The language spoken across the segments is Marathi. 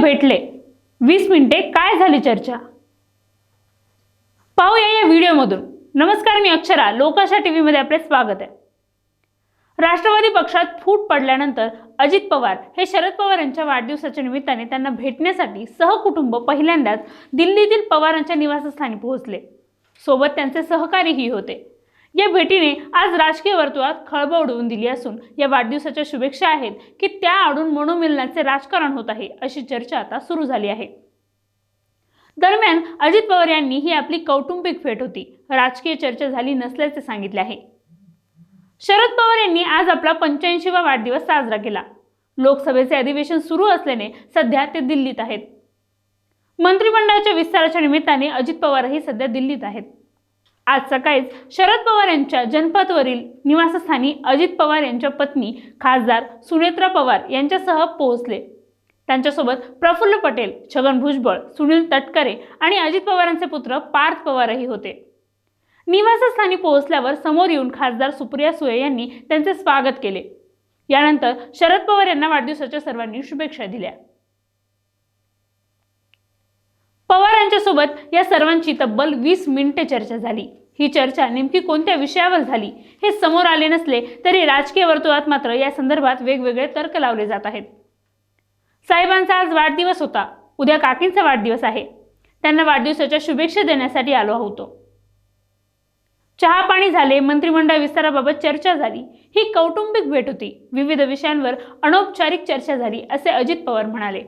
भेटले. वीस मिनिटे काय झाली चर्चा? पाहूया या व्हिडिओमधून. नमस्कार मी अक्षरा. लोकाशा टीव्ही मध्ये आपले स्वागत आहे. राष्ट्रवादी पक्षात फूट पडल्यानंतर अजित पवार हे शरद पवार यांच्या वाढदिवसाच्या निमित्ताने त्यांना भेटण्यासाठी सहकुटुंब पहिल्यांदाच दिल्लीतील पवारांच्या निवासस्थानी पोहोचले. सोबत त्यांचे सहकारीही होते. या भेटीने आज राजकीय वर्तुळात खळबळ उडवून दिली असून या वाढदिवसाच्या शुभेच्छा आहेत की त्या आडून मनोमिलनाचे राजकारण होत आहे अशी चर्चा आता सुरू झाली आहे. दरम्यान अजित पवार यांनी ही आपली कौटुंबिक भेट होती. राजकीय चर्चा झाली नसल्याचे सांगितले आहे. शरद पवार यांनी आज आपला पंच्याऐंशीवा वाढदिवस साजरा केला. लोकसभेचे अधिवेशन सुरू असल्याने सध्या ते दिल्लीत आहेत. मंत्रिमंडळाच्या विस्ताराच्या निमित्ताने अजित पवारही सध्या दिल्लीत आहेत. आज सकाळीच शरद पवार यांच्या जनपथवरील निवासस्थानी अजित पवार यांच्या पत्नी खासदार सुनेत्रा पवार यांच्यासह पोहोचले. त्यांच्यासोबत प्रफुल्ल पटेल छगन भुजबळ सुनील तटकरे आणि अजित पवारांचे पुत्र पार्थ पवारही होते. निवासस्थानी पोहोचल्यावर समोर येऊन खासदार सुप्रिया सुळे यांनी त्यांचे स्वागत केले. यानंतर शरद पवार यांना वाढदिवसाच्या सर्वांनी शुभेच्छा दिल्या. पवार यांच्यासोबत या सर्वांची तब्बल वीस मिनिटे चर्चा झाली. ही चर्चा नेमकी कोणत्या विषयावर झाली हे समोर आले नसले तरी राजकीय वर्तुळात मात्र या संदर्भात वेगवेगळे तर्क लावले जात आहेत. साहेबांचा आज वाढदिवस होता. उद्या काकींचा वाढदिवस आहे. त्यांना वाढदिवसाच्या शुभेच्छा देण्यासाठी आलो होतो. चहा पाणी झाले. मंत्रिमंडळ विस्ताराबाबत चर्चा झाली. ही कौटुंबिक भेट होती. विविध विषयांवर अनौपचारिक चर्चा झाली असे अजित पवार म्हणाले.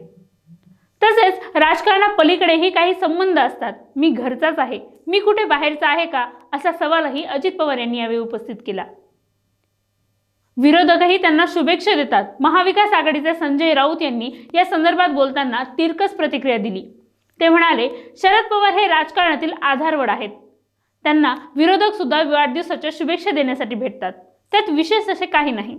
तसेच राजकारणापलीकडेही काही संबंध असतात. मी घरचाच आहे. मी कुठे बाहेरचा आहे का? असा सवालही अजित पवार यांनी यावेळी उपस्थित केला. विरोधकही त्यांना शुभेच्छा देतात. महाविकास आघाडीचे संजय राऊत यांनी या संदर्भात बोलताना तिरकस प्रतिक्रिया दिली. ते म्हणाले शरद पवार हे राजकारणातील आधारवड आहेत. त्यांना विरोधक सुद्धा वाढदिवसाच्या शुभेच्छा देण्यासाठी भेटतात. त्यात विशेष असे काही नाही.